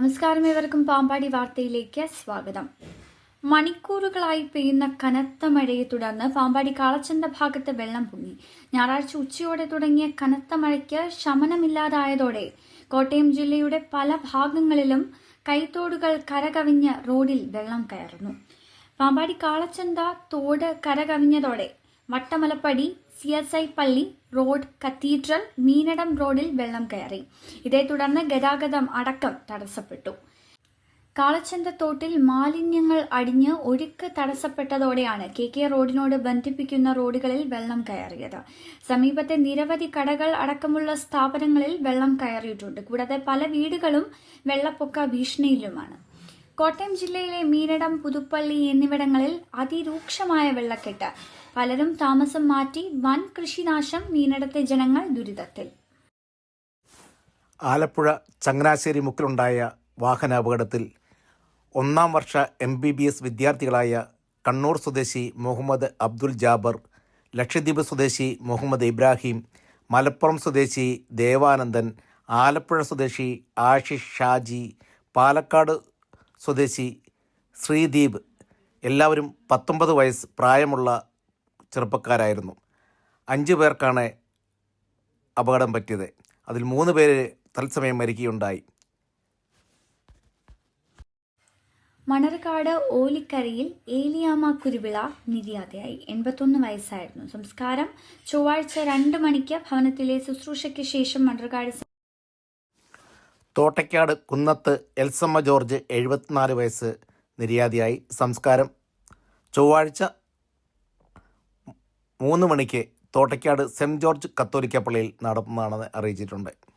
നമസ്കാരം ഏവർക്കും പാമ്പാടി വാർത്തയിലേക്ക് സ്വാഗതം. മണിക്കൂറുകളായി പെയ്യുന്ന കനത്ത മഴയെ തുടർന്ന് പാമ്പാടി കാളച്ചന്ത ഭാഗത്ത് വെള്ളം പൊങ്ങി. ഞായറാഴ്ച ഉച്ചയോടെ തുടങ്ങിയ കനത്ത മഴയ്ക്ക് ശമനമില്ലാതായതോടെ കോട്ടയം ജില്ലയുടെ പല ഭാഗങ്ങളിലും കൈത്തോടുകൾ കരകവിഞ്ഞ് റോഡിൽ വെള്ളം കയറുന്നു. പാമ്പാടി കാളച്ചന്ത തോട് കരകവിഞ്ഞതോടെ വട്ടമലപ്പടി സി എസ് ഐ പള്ളി റോഡ് കത്തീഡ്രൽ മീനടം റോഡിൽ വെള്ളം കയറി. ഇതേ തുടർന്ന് ഗതാഗതം അടക്കം തടസ്സപ്പെട്ടു. കാളച്ചന്തത്തോട്ടിൽ മാലിന്യങ്ങൾ അടിഞ്ഞ് ഒഴുക്ക് തടസ്സപ്പെട്ടതോടെയാണ് കെ കെ റോഡിനോട് ബന്ധിപ്പിക്കുന്ന റോഡുകളിൽ വെള്ളം കയറിയത്. സമീപത്തെ നിരവധി കടകൾ അടക്കമുള്ള സ്ഥാപനങ്ങളിൽ വെള്ളം കയറിയിട്ടുണ്ട്. കൂടാതെ പല വീടുകളും വെള്ളപ്പൊക്ക ഭീഷണിയിലുമാണ്. കോട്ടയം ജില്ലയിലെ മീനടം പുതുപ്പള്ളി എന്നിവിടങ്ങളിൽ അതിരൂക്ഷമായ വെള്ളക്കെട്ട്. പലരും താമസം മാറ്റി വൻ കൃഷിനാശം മീനടത്തെ ജനങ്ങൾ ദുരിതത്തിൽ. ആലപ്പുഴ ചങ്ങനാശ്ശേരി മുക്കിലുണ്ടായ വാഹനാപകടത്തിൽ ഒന്നാം വർഷ എം ബി ബി എസ് വിദ്യാർത്ഥികളായ കണ്ണൂർ സ്വദേശി മുഹമ്മദ് അബ്ദുൽ ജാബർ ലക്ഷദ്വീപ് സ്വദേശി മുഹമ്മദ് ഇബ്രാഹിം മലപ്പുറം സ്വദേശി ദേവാനന്ദൻ ആലപ്പുഴ സ്വദേശി ആഷിഷ് ഷാജി പാലക്കാട് സ്വദേശി ശ്രീദീപ് എല്ലാവരും പത്തൊമ്പത് വയസ്സ് പ്രായമുള്ള ചെറുപ്പക്കാരായിരുന്നു. അഞ്ച് പേർക്കാണ് അപകടം പറ്റിയത്. അതിൽ മൂന്ന് പേര് തത്സമയം മരിക്കുകയുണ്ടായി. മണർകാട് ഓലിക്കരയിൽ ഏലിയാമ കുരുവിള നിര്യാതയായി. എൺപത്തൊന്ന് വയസ്സായിരുന്നു. സംസ്കാരം ചൊവ്വാഴ്ച രണ്ട് മണിക്ക് ഭവനത്തിലെ ശുശ്രൂഷയ്ക്ക് ശേഷം മണർകാട് തോട്ടയ്ക്കാട് കുന്നത്ത് എൽസമ്മ ജോർജ് എഴുപത്തിനാല് വയസ്സ് നിര്യാതിയായി. സംസ്കാരം. ചൊവ്വാഴ്ച മൂന്ന് മണിക്ക് തോട്ടയ്ക്കാട് സെന്റ് ജോർജ് കത്തോലിക്ക പള്ളിയിൽ നടന്നതാണെന്ന് അറിയിച്ചിട്ടുണ്ട്.